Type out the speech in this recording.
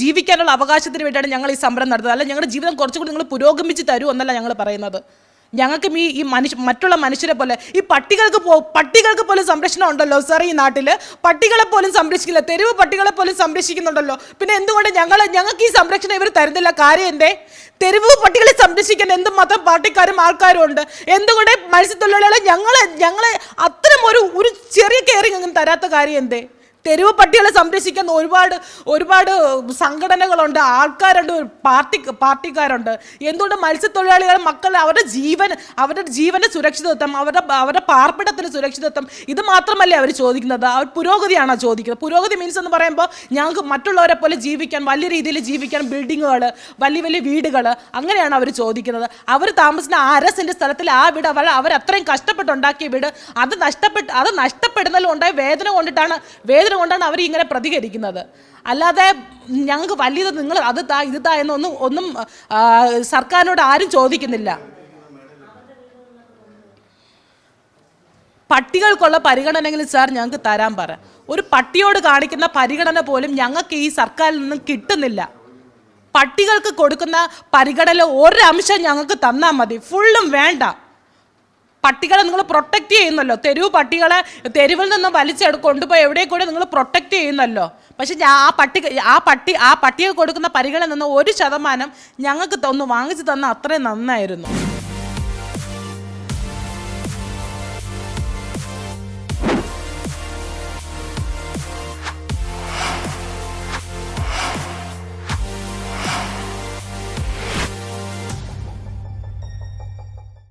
ജീവിക്കാനുള്ള അവകാശത്തിന് വേണ്ടിയാണ് ഞങ്ങൾ ഈ സമരം നടത്തുന്നത്. അല്ല ഞങ്ങളുടെ ജീവിതം കുറച്ചുകൂടി നിങ്ങൾ പുരോഗമിച്ച് തരൂ എന്നല്ല ഞങ്ങൾ പറയുന്നത്. ഞങ്ങൾക്കും ഈ ഈ മനുഷ്യ മറ്റുള്ള മനുഷ്യരെ പോലെ ഈ പട്ടികൾക്ക് പോ പട്ടികൾക്ക് പോലും സംരക്ഷണം ഉണ്ടല്ലോ സാർ ഈ നാട്ടിൽ പട്ടികളെ പോലും സംരക്ഷിക്കില്ല തെരുവ് പട്ടികളെ പോലും സംരക്ഷിക്കുന്നുണ്ടല്ലോ. പിന്നെ എന്തുകൊണ്ട് ഞങ്ങൾ ഞങ്ങൾക്ക് ഈ സംരക്ഷണം ഇവർ തരുന്നില്ല? കാര്യം എന്തേ? തെരുവ് പട്ടികളെ സംരക്ഷിക്കാൻ എന്തുമാത്രം പാർട്ടിക്കാരും ആൾക്കാരും ഉണ്ട്. എന്തുകൊണ്ട് മത്സ്യത്തൊഴിലാളികളെ ഞങ്ങളെ ഞങ്ങളെ അത്തരം ഒരു ഒരു ചെറിയ അങ്ങനെ തരാത്ത കാര്യം എന്തേ? തെരുവ് പട്ടികളെ സംരക്ഷിക്കുന്ന ഒരുപാട് ഒരുപാട് സംഘടനകളുണ്ട് ആൾക്കാരുണ്ട് പാർട്ടി പാർട്ടിക്കാരുണ്ട്. എന്തുകൊണ്ട് മത്സ്യത്തൊഴിലാളികൾ മക്കൾ അവരുടെ ജീവൻ അവരുടെ ജീവന്റെ സുരക്ഷിതത്വം അവരുടെ അവരുടെ പാർപ്പിടത്തിന് സുരക്ഷിതത്വം ഇത് മാത്രമല്ലേ അവർ ചോദിക്കുന്നത്? അവർ പുരോഗതിയാണ് ചോദിക്കുന്നത്? പുരോഗതി മീൻസ് എന്ന് പറയുമ്പോൾ ഞങ്ങൾക്ക് മറ്റുള്ളവരെ പോലെ ജീവിക്കാൻ വലിയ രീതിയിൽ ജീവിക്കാൻ ബിൽഡിങ്ങുകൾ വലിയ വലിയ വീടുകൾ അങ്ങനെയാണ് അവർ ചോദിക്കുന്നത്. അവർ താമസിക്കുന്ന ആ അര സെന്റ് സ്ഥലത്തിൽ ആ വീട് അവർ അവർ അത്രയും കഷ്ടപ്പെട്ടുണ്ടാക്കിയ വീട് അത് നഷ്ടപ്പെട്ട് അത് നഷ്ടപ്പെടുന്നതിൽ ഉണ്ടായ വേദന കൊണ്ടിട്ടാണ് വേദന കൊണ്ടാണ് അവർ ഇങ്ങനെ പ്രതികരിക്കുന്നത്. അല്ലാതെ ഞങ്ങൾക്ക് വലിയത് നിങ്ങൾ അത് താ ഇത് താ എന്നൊന്നും ഒന്നും സർക്കാരിനോട് ആരും ചോദിക്കുന്നില്ല. പട്ടികൾക്കുള്ള പരിഗണനയെങ്കിലും സാർ ഞങ്ങൾക്ക് തരാൻ പറ. ഒരു പട്ടിയോട് കാണിക്കുന്ന പരിഗണന പോലും ഞങ്ങൾക്ക് ഈ സർക്കാരിൽ നിന്നും കിട്ടുന്നില്ല. പട്ടികൾക്ക് കൊടുക്കുന്ന പരിഗണന ഒരംശം ഞങ്ങൾക്ക് തന്നാൽ മതി. ഫുള്ളും വേണ്ട. പട്ടികളെ നിങ്ങൾ പ്രൊട്ടക്റ്റ് ചെയ്യുന്നല്ലോ. തെരുവ് പട്ടികളെ തെരുവിൽ നിന്ന് വലിച്ചെടു കൊണ്ടുപോയി എവിടെ കൂടെ നിങ്ങൾ പ്രൊട്ടക്റ്റ് ചെയ്യുന്നല്ലോ. പക്ഷെ ആ പട്ടി ആ പട്ടി ആ പട്ടികൾ കൊടുക്കുന്ന പരിഗണന നിന്ന് ഒരു ശതമാനം ഞങ്ങൾക്ക് ഒന്ന് വാങ്ങിച്ചു തന്ന അത്രയും നന്നായിരുന്നു.